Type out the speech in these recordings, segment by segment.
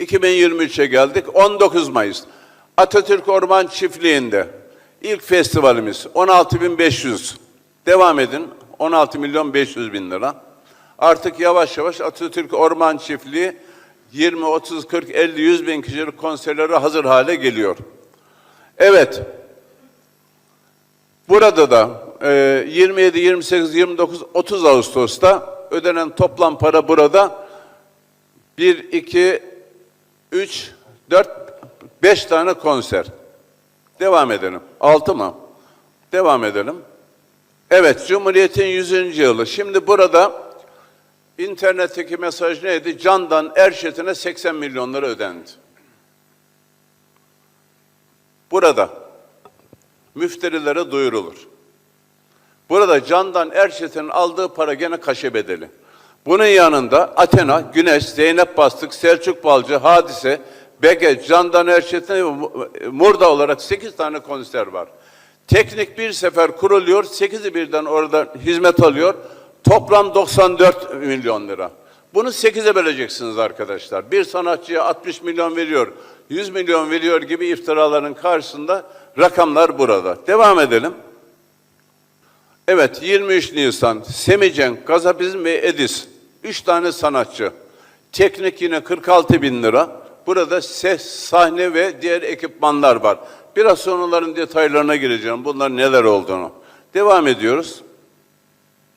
2023'e geldik. 19 Mayıs. Atatürk Orman Çiftliği'nde ilk festivalimiz 16.500. Devam edin. 16 milyon 500 bin lira. Artık yavaş yavaş Atatürk Orman Çiftliği 20, 30, 40, 50, 100 bin kişilik konserlere hazır hale geliyor. Evet, Burada da e, 27, 28, 29, 30 Ağustos'ta ödenen toplam para burada 1, 2, 3, 4, 5 tane konser. Devam edelim. 6 mı? Devam edelim. Evet, Cumhuriyet'in 100. yılı. Şimdi burada internetteki mesaj neydi? Candan Erşet'ine 80 milyon lira ödendi. Burada müfterilere duyurulur. Burada Candan Erçetin'in aldığı para gene kaşe bedeli. Bunun yanında Athena, Güneş, Zeynep Bastık, Selçuk Balcı, Hadise, Bege, Candan ve Murda olarak 8 tane konser var. Teknik bir sefer kuruluyor, 8'i birden orada hizmet alıyor. Toplam 94 milyon lira. Bunu 8'e böleceksiniz arkadaşlar. Bir sanatçıya 60 milyon veriyor, 100 milyon veriyor gibi iftiraların karşısında rakamlar burada. Devam edelim. Evet 23 Nisan Semicen, Gazapizm ve Edis. Üç tane sanatçı. Teknik yine 46 bin lira. Burada ses, sahne ve diğer ekipmanlar var. Biraz sonra onların detaylarına gireceğim. Bunlar neler olduğunu. Devam ediyoruz.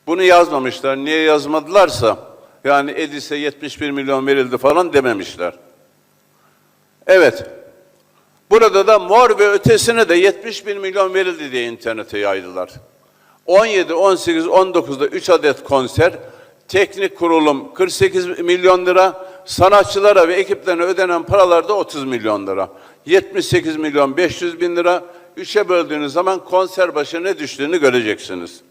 Bunu yazmamışlar. Niye yazmadılarsa yani Edis'e 71 milyon verildi falan dememişler. Evet. Burada da mor ve ötesine de 71 milyon verildi diye internete yaydılar. 17, 18, 19'da 3 adet konser, teknik kurulum 48 milyon lira, sanatçılara ve ekiplerine ödenen paralar da 30 milyon lira. 78 milyon 500 bin lira. Üçe böldüğünüz zaman konser başı ne düştüğünü göreceksiniz.